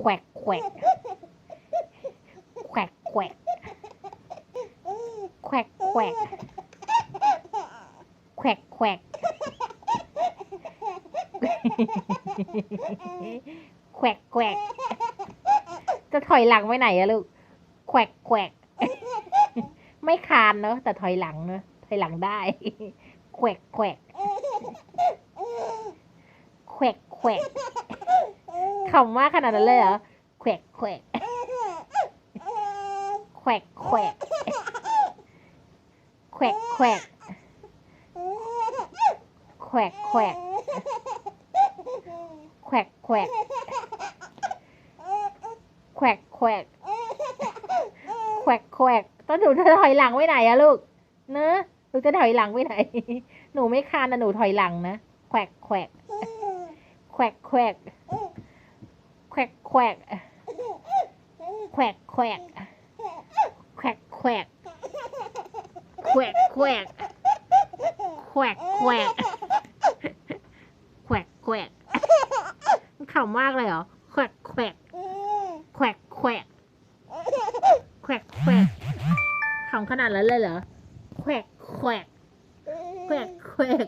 แขวกแขวกแขวกแขวกแขวกแขวกแขวกแขวกแขวกแขวกจะถอยหลังไปไหนอะลูกแขวกแขวกไม่คานเนอะแต่ถอยหลังเนอะถอยหลังได้แขวกแขวกแขวกแขวก คำว่าขนาดนั้นเลยเหรอแขวกแขวกแขวกแขวกแขวกแขวกแขวกแขวกแขวกแขวกแขวกแขวกแขวกแขวกต้นหนูจะถอยหลังไปไหนอะลูกเนอะหนูจะถอยหลังไปไหน หนูไม่คานนะหนูถอยหลังนะแขวกแขวกแขวกแขวก แขวกแขวกแขวกแขวกแขวกแขวกแขวกแขวกแขวกแขวกแขวกแขวกขำมากเลยเหรอแขวกแขวกแขวกแขวกแขวกแขวกขำขนาดนั้นเลยเหรอแขวกแขวกแขวกแขวก